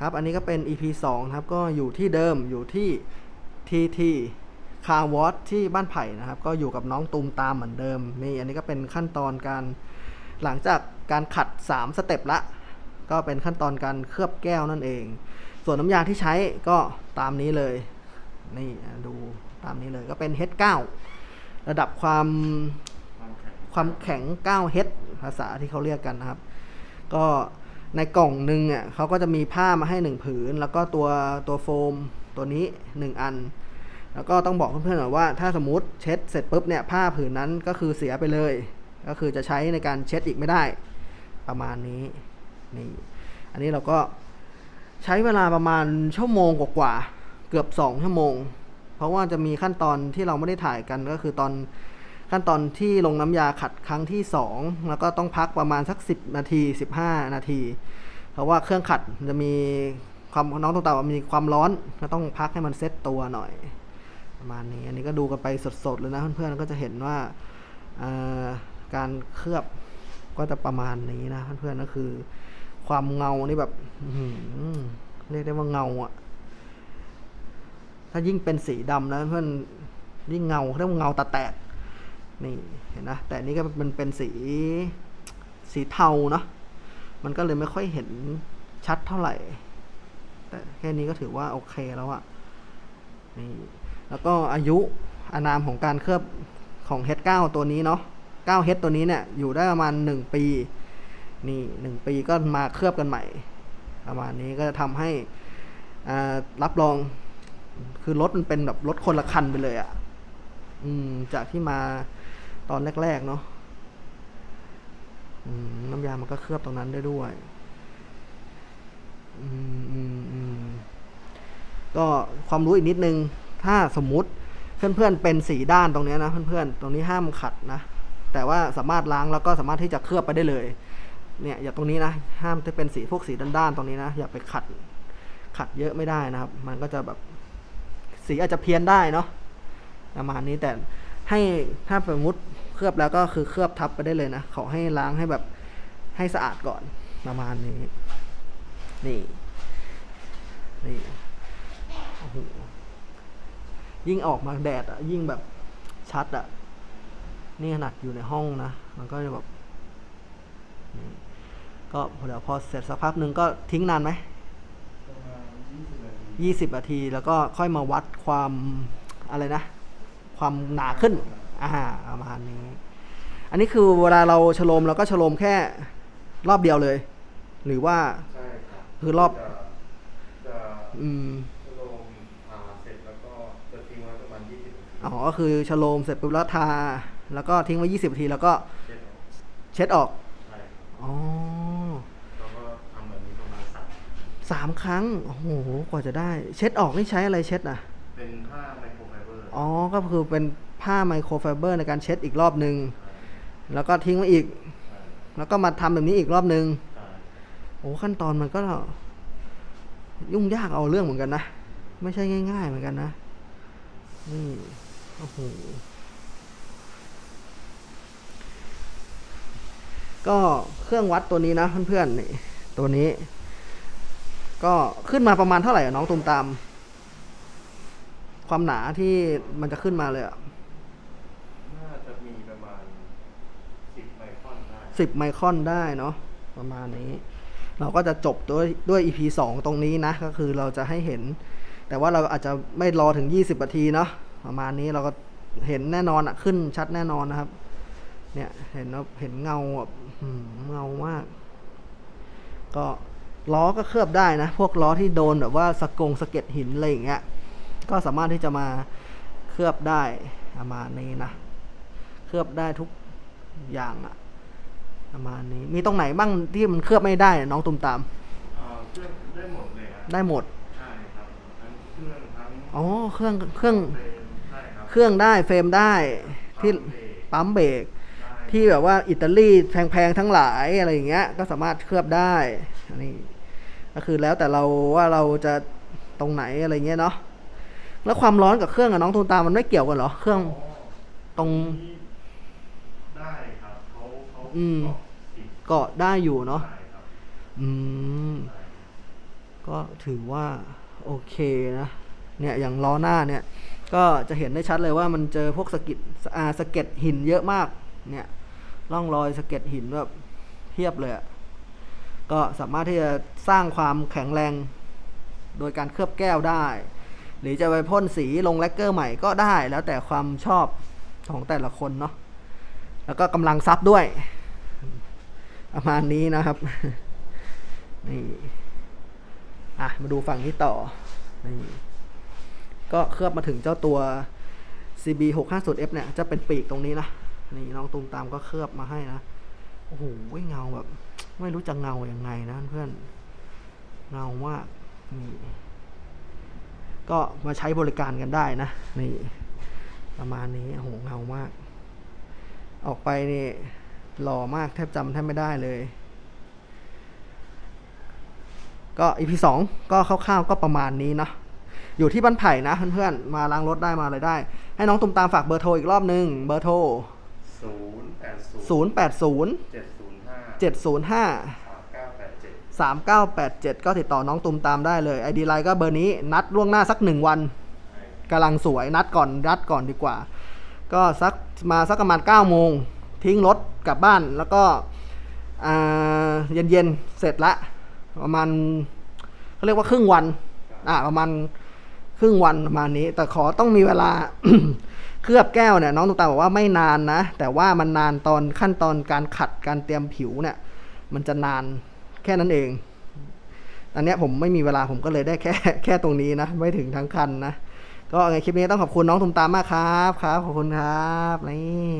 ครับ อันนี้ก็เป็น EP 2ครับ ก็อยู่ที่เดิมอยู่ที่ TT Car w a t ที่บ้านไผ่นะครับ ก็อยู่กับน้องตูมตามเหมือนเดิม นี่ อันนี้ก็เป็นขั้นตอนการหลังจากการขัด 3 สเต็ปละ ก็เป็นขั้นตอนการเคลือบแก้วนั่นเอง ส่วนน้ำยาที่ใช้ก็ตามนี้เลย นี่ดูตามนี้เลยก็เป็น H9 ระดับความความแข็งความแข็ง 9H ภาษาที่เขาเรียกกันนะครับ ก็ ในกล่องหนึ่งอะเขาก็จะมีผ้ามาให้หนึ่งผืน แล้วก็ตัวตัวโฟมตัวนี้หนึ่งอัน แล้วก็ต้องบอกเพื่อนๆหน่อยว่าถ้าสมมติเช็ดเสร็จปุ๊บเนี่ยผ้าผืนนั้นก็คือเสียไปเลย ก็คือจะใช้ในการเช็ดอีกไม่ได้ ประมาณนี้นี่อันนี้เราก็ใช้เวลาประมาณชั่วโมงกว่าๆเกือบสองชั่วโมง เพราะว่าจะมีขั้นตอนที่เราไม่ได้ถ่ายกันก็คือตอน ขั้นตอนที่ลงน้ำยาขัดครั้งที่ 2 แล้วก็ต้องพักประมาณสัก 10 นาที 15 นาที เพราะว่าเครื่องขัดจะมีความน้องตัวเต่ามีความร้อนก็ต้องพักให้มันเซ็ตตัวหน่อย ประมาณนี้ อันนี้ก็ดูกันไปสดๆเลยนะเพื่อนๆก็จะเห็นว่าการเคลือบก็จะประมาณนี้นะเพื่อนๆก็คือ ความเงานี่แบบเรียกได้ว่าเงาอะถ้ายิ่งเป็นสีดำนะเพื่อนยิ่งเงาเรียกว่าเงาตาแตก นี่เห็นนะ แต่นี้ก็มันเป็นสีสีเทาเนาะมันก็เลยไม่ค่อยเห็นชัดเท่าไหร่ แต่แค่นี้ก็ถือว่าโอเคแล้วอะนี่แล้วก็อายุอานามของการเคลือบของ H9 ตัวนี้เนาะ 9H ตัวนี้เนี่ย อยู่ได้ประมาณ 1 ปี นี่หนึ่งปีก็มาเคลือบกันใหม่ ประมาณนี้ก็จะทำให้รับรอง คือรถมันเป็นแบบรถคนละคันไปเลยอะอืมจากที่มา ตอนแรก ๆ เนาะน้ำยามันก็เคลือบตรงนั้นได้ด้วยก็ความรู้อีกนิดนึง ถ้าสมมุติเพื่อนๆเป็นสีด้านตรงนี้นะเพื่อนๆตรงนี้ห้ามขัดนะ แต่ว่าสามารถล้างแล้วก็สามารถที่จะเคลือบไปได้เลย เนี่ยอย่าตรงนี้นะ ห้ามที่เป็นสีพวกสีด้านๆตรงนี้นะ อย่าไปขัด ขัดเยอะไม่ได้นะครับ มันก็จะแบบสีอาจจะเพี้ยนได้เนาะประมาณนี้แต่ ให้ถ้าสมมติเคลือบแล้วก็คือเคลือบทับไปได้เลยนะเขาให้ล้างให้แบบให้สะอาดก่อนประมาณนี้ นี่นี่โอ้โหยิ่งออกมาแดดอะยิ่งแบบชัดอะนี่ขนาดอยู่ในห้องนะ มันก็จะแบบก็พอเดี๋ยวพอเสร็จสักพักหนึ่งก็ทิ้งนานไหมยี่สิบนาที แล้วก็ค่อยมาวัดความอะไรนะ ความหนาขึ้นอ่าประมาณนี้ อันนี้คือเวลาเราฉโลมเราก็ฉโลมแค่รอบเดียวเลย หรือว่าใช่ครับคือรอบจะจะอืมลงอ่าเสร็จแล้วก็จะทิ้งไว้ประมาณ20นาทีอ๋อก็คือฉโลมเสร็จปุ๊บแล้วทา แล้วก็ทิ้งไว้ยี่สิบนาทีแล้วก็เช็ดออกเช็ดออกใช่ครับอ๋อแล้วก็ทำแบบนี้ประมาณสามสามครั้งโอ้โหกว่าจะได้ เช็ดออกนี่ใช้อะไรเช็ดอะ เป็นผ้าไมโครไฟเบอร์ อ๋อ ก็คือเป็นผ้าไมโครไฟเบอร์ในการเช็ดอีกรอบหนึ่ง แล้วก็ทิ้งไว้อีก แล้วก็มาทำแบบนี้อีกรอบหนึ่งโอ้ขั้นตอนมันก็ ยุ่งยากเอาเรื่องเหมือนกันนะ ไม่ใช่ง่าย ๆ เหมือนกันนะ นี่ โอ้โห ก็เครื่องวัดตัวนี้นะเพื่อนๆนี่ ตัวนี้ ก็ขึ้นมาประมาณเท่าไหร่อะน้องตุมตาม ความหนาที่มันจะขึ้นมาเลยอะน่าจะมีประมาณ10ไมครอนได้สิบไมครอนได้เนาะประมาณนี้ เราก็จะจบด้วยด้วย EP 2 ตรงนี้นะ ก็คือเราจะให้เห็น แต่ว่าเราอาจจะไม่รอถึง 20นาทีเนาะประมาณนี้เราก็เห็นแน่นอนอะขึ้นชัดแน่นอนนะครับ เนี่ยเห็นว่าเห็นเงาแบบหืมเงามาก ก็ล้อก็เคลือบได้นะ พวกล้อที่โดนแบบว่าสะกงสะเก็ดหินอะไรอย่างเงี้ย ก็สามารถที่จะมาเคลือบได้ประมาณนี้นะ เคลือบได้ทุกอย่างอะประมาณนี้ มีตรงไหนบ้างที่มันเคลือบไม่ได้น้องตุมตามอ่าเครื่องได้หมดเลยครับได้หมดใช่ครับทั้งเครื่องทั้งอ๋อเครื่องเครื่องเฟรมใช่ครับเครื่องได้เฟรมได้ที่ปั๊มเบรกปั๊มเบรกได้ที่แบบว่าอิตาลีแพงๆทั้งหลายอะไรอย่างเงี้ย ก็สามารถเคลือบได้อันนี้ก็คือแล้วแต่เราว่าเราจะตรงไหนอะไรเงี้ยเนาะ แล้วความร้อนกับเครื่องกับน้องตุมตามมันไม่เกี่ยวกันเหรอ เครื่องอ๋อตรงนี้ได้ครับเขาเขาอืมเกาะติดเกาะได้อยู่เนาะ ได้ครับอืมได้กก็ถือว่า โอเคนะ เนี่ยอย่างล้อหน้าเนี่ย ก็จะเห็นได้ชัดเลยว่ามันเจอพวกสะกิดอ่าสะเก็ดหินเยอะมาก เนี่ยร่องรอยสะเก็ดหินแบบเทียบเลยอะก็สามารถที่จะสร้างความแข็งแรง โดยการเคลือบแก้วได้ หรือจะไปพ่นสีลงแลกเกอร์ใหม่ก็ได้ แล้วแต่ความชอบของแต่ละคนเนาะแล้วก็กำลังซับด้วย ประมาณนี้นะครับนี่อะมาดูฝั่งนี้ต่อนี่ก็เคลือบมาถึงเจ้าตัว CB 6 5 0 F เนี่ย จะเป็นปีกตรงนี้นะ นี่น้องตูมตามก็เคลือบมาให้นะ โอ้โหเงาแบบ ไม่รู้จะเงาอย่างไงนะเพื่อน เงามากนี่ ก็มาใช้บริการกันได้นะนี่ประมาณนี้โอ้โหเงามาก ออกไปนี่หล่อมากแทบจำแทบไม่ได้เลย ก็ EP สองก็คร่าวๆก็ประมาณนี้เนาะอยู่ที่บ้านไผ่นะเพื่อนๆ มาล้างรถได้มาอะไรได้ ให้น้องตุ้มตามฝากเบอร์โทรอีกรอบนึง เบอร์โทรศูนย์แปดศูนย์0 8 0เจ็ดศูนย์ห้า7 0 5 สามเก้าแปดเจ็ด3 9 8 7 ก็ติดต่อน้องตุ้มตามได้เลย ID ไลน์ก็เบอร์นี้นัดล่วงหน้าสักหนึ่งวันกำลังสวยนัดก่อนนัดก่อนดีกว่า ก็สักมาสักประมาณ9โมงทิ้งรถกลับบ้านแล้วก็อ่าเย็นเสร็จละประมาณเขาเรียกว่าครึ่งวันอ่าประมาณครึ่งวันประมาณนี้ แต่ขอต้องมีเวลาเคลือบแก้วเนี่ยน้องตุ๊กตาบอกว่าไม่นานนะ แต่ว่ามันนานตอนขั้นตอนการขัดการเตรียมผิวเนี่ย มันจะนาน ค่นั้นเอง อันนี้ผมไม่มีเวลาผมก็เลยได้แค่แค่ตรงนี้นะ ไม่ถึงทั้งคันนะ ก็ไงคลิปนี้ต้องขอบคุณน้องตุมตามมากครับ ครับ ขอบคุณครับ นี่